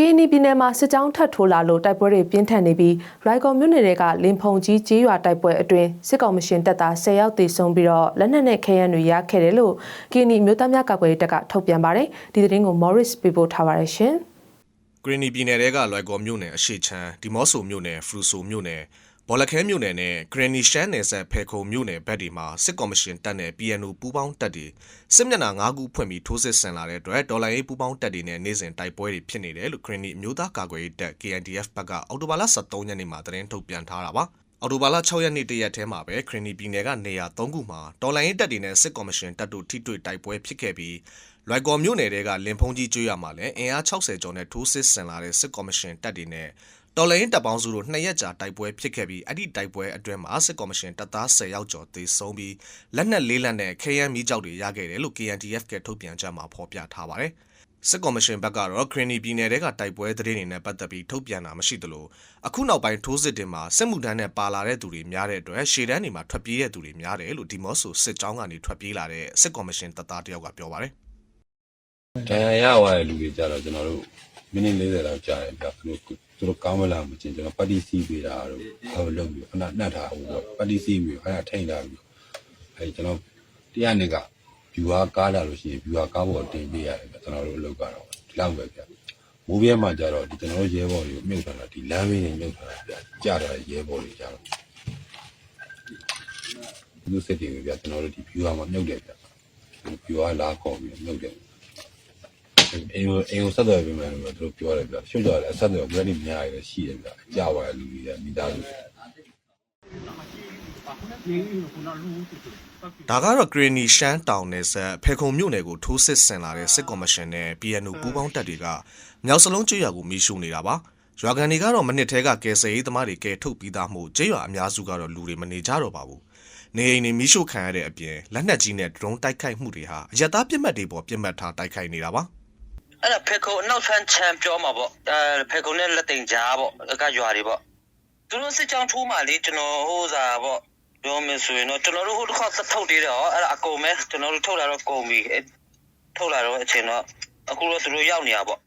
ကင်းနီပြည်နယ်မှာစစ်ကြောင်းထပ်ထိုးလာလို့တိုက်ပွဲတွေပြင်းထန်နေပြီးရိုင်ကော်မြို့နယ်တွေကလင်ဖုံကြီးကျေးရွာတိုက်ပွဲအတွင်းစစ်ကောင်မရှင်တပ်သား10ယောက်သေဆုံးပြီးတော့လက်နက်နဲ့ခဲယမ်းတွေရခဲ့တယ်လို့ကင်းနီမြို့သားများကာကွယ်ရေးတပ်ကထုတ်ပြန်ပါတယ်ဒီသတင်းကို Morris ပေးပို့ထားပါတယ်ရှင်ဂရင်းနီပြည်နယ်တဲကလွိုက်ကော်မြို့နယ်အရှိချမ်းဒီမော့ဆိုမြို့နယ်ဖရူဆိုမြို့နယ် ဘော်လခဲမြို့နယ်နဲ့ဂရင်းနီရှမ်းနယ်ဆက်ဖေခုံမြို့နယ်ဘက်ဒီမှာစစ်ကော်မရှင်တပ်နဲ့ PNO ပူးပေါင်းတပ်တွေစစ်မျက်နှာ၅ခုဖွင့်ပြီးထိုးစစ်ဆင်လာတဲ့အတွက်ဒေါ်လာရေးပူးပေါင်းတပ်တွေနဲ့နေစဉ်တိုက်ပွဲတွေဖြစ်နေတယ်လို့ဂရင်းနီမျိုးသားကာကွယ်ရေးတပ် KNDF ဘက်ကအော်တိုဘာလ23ရက်နေ့မှာသတင်းထုတ်ပြန်ထားတာပါအော်တိုဘာလ6ရက်နေ့တရက်ထဲမှာပဲခရင်နီပြည်နယ်ကနေရာ3ခုမှာတော်လိုင်းရေးတပ်တွေနဲ့စစ်ကော်မရှင်တပ်တို့ထိတွေ့တိုက်ပွဲဖြစ်ခဲ့ပြီးလွိုက်ကော်မြို့နယ်တဲကလင်ဖုံးကြီးကျွေးရမှာလည်းအင်အား60ကျော်နဲ့ထိုးစစ်ဆင်လာတဲ့စစ်ကော်မရှင်တပ်တွေနဲ့ တော်လိုင်းရေးတပ်ပေါင်းစုတို့နှစ်ရက်ကြာတိုက်ပွဲဖြစ်ခဲ့ပြီးအဲ့ဒီတိုက်ပွဲအတွင်းမှာစစ်ကော်မရှင်တပ်သား10ယောက်ကျော်သေဆုံးပြီးလက်နက်လေးလက်နဲ့ခဲယမ်းမီးကြောက်တွေရခဲ့တယ်လို့ KNDF ကထုတ်ပြန်ချက်မှာဖော်ပြထားပါတယ်။စစ်ကော်မရှင်ဘက်ကတော့ခရနီပြည်နယ်တဲကတိုက်ပွဲသတင်းတွေနဲ့ပတ်သက်ပြီးထုတ်ပြန်တာမရှိသလိုအခုနောက်ပိုင်းထိုးစစ်တင်မှာစစ်မှုထမ်းနဲ့ပါလာတဲ့သူတွေများတဲ့အတွက်ရှေ့တန်းတွေမှာထွက်ပြေးတဲ့သူတွေများတယ်လို့ဒီမော့ဆိုစစ်ကြောင်းကနေထွက်ပြေးလာတဲ့စစ်ကော်မရှင်တပ်သားတယောက်ကပြောပါတယ်ဒဏ်ရာရသွားတဲ့လူတွေကြတော့ကျွန်တော်တို့ မိနစ်40လောက်ကြာတယ်ဗျာသူတို့သူတို့ကောင်းမလားမချင်းကျွန်တော်ပတ်တီစီးပေးတာတော့ဟိုလုပ်ပြီးခဏနှက်ထားဘူးပေါ့ပတ်တီစီးပြီးခဏထိန်ထားပြီးအဲကျွန်တော်တရားနေကဗျူဟာကားလာလို့ရှိရင်ဗျူဟာကားပေါ်တင်ပေးရတယ်ဗျာကျွန်တော်တို့အလုပ်ကတော့ဒီလောက်ပဲဗျာမိုးပြဲမှာကြတော့ဒီကျွန်တော်တို့ရဲဘော်တွေကိုမြုပ်ထားတာဒီလမ်းမင်းတွေမြုပ်ထားတာဗျာကြာတာရဲဘော်တွေကြတော့သူတို့စစ်တွေဗျာကျွန်တော်တို့ဒီဗျူဟာမှာမြုပ်တယ်ဗျာဗျူဟာလာခေါ်ပြီးမြုပ်တယ် အင်းကိုအင်းကိုဆက်သွယ်ပေးမယ်လို့သူတို့ပြောတယ်ဗျရှုပ်ကြတယ်အဆက်သွယ် ready များရည်ရှိတယ်ဗျကြာပါရဲ့လူကြီးကမိသားစုဒါကတော့ဂရနီရှမ်းတောင်နယ်ဆက်ဖေခုံမြို့နယ်ကိုထိုးစစ်ဆင်လာတဲ့စစ်ကော်မရှင်နဲ့ PNO ပူးပေါင်းတပ်တွေကမြောက်စလုံးကျွော်ကိုမီးရှို့နေတာပါရွာကန်တွေကတော့မနစ်သေးကကယ်ဆယ်ရေးသမားတွေကယ်ထုတ်ပြီးသားမှုကျွော်အများစုကတော့လူတွေမနေကြတော့ပါဘူးနေအိမ်တွေမီးရှို့ခံရတဲ့အပြင်လက်နက်ကြီးနဲ့ဒရုန်းတိုက်ခိုက်မှုတွေဟာအရက်သားပြစ်မှတ်တွေပေါ်ပြစ်မှတ်ထားတိုက်ခိုက်နေတာပါ အဲ့ဒါဖေခုံအနောက်ဆန်းချန်ပြောမှာပေါ့အဲဖေခုံနဲ့လက်တင်ကြားပေါ့အကရွာတွေပေါ့သူတို့စစ်ကြောင်းထိုးမှလေကျွန်တော်ဟိုးစားပေါ့ပြောမယ်ဆိုရင်တော့ကျွန်တော်တို့ဟိုတစ်ခါသထုတ်သေးတယ်ဟောအဲ့ဒါအကုန်ပဲကျွန်တော်တို့ထုတ်လာတော့ကုန်ပြီအဲ့ထုတ်လာတော့အချိန်တော့အခုတော့သူတို့ရောက်နေတာပေါ့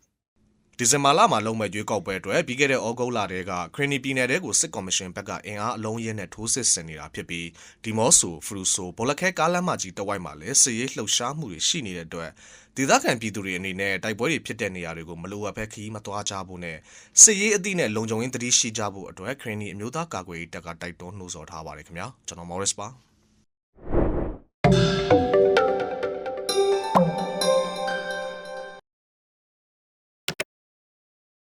ဒီဇင်ဘာလမှာလုံမဲ့ရွေးကောက်ပွဲအတွက်ပြီးခဲ့တဲ့ဩဂုတ်လတည်းကခရနီပြည်နယ်တဲကိုစစ်ကော်မရှင်ဘက်ကအင်အားအလုံးရင်းနဲ့ထိုးစစ်ဆင်နေတာဖြစ်ပြီးဒီမော့ဆိုဖရူဆိုဘောလခဲကားလမ်းမကြီးတဝိုက်မှာလည်းစစ်ရေးလှုပ်ရှားမှုတွေရှိနေတဲ့အတွက်ဒေသခံပြည်သူတွေအနေနဲ့တိုက်ပွဲတွေဖြစ်တဲ့နေရာတွေကိုမလိုအပ်ဘဲခရီးမသွားကြဖို့နဲ့စစ်ရေးအသည့်နဲ့လုံခြုံရေးသတိရှိကြဖို့အတွက်ခရနီအမျိုးသားကာကွယ်ရေးတပ်ကတိုက်တွန်းနှိုးဆော်ထားပါတယ်ခင်ဗျာကျွန်တော်မော်ရစ်ပါ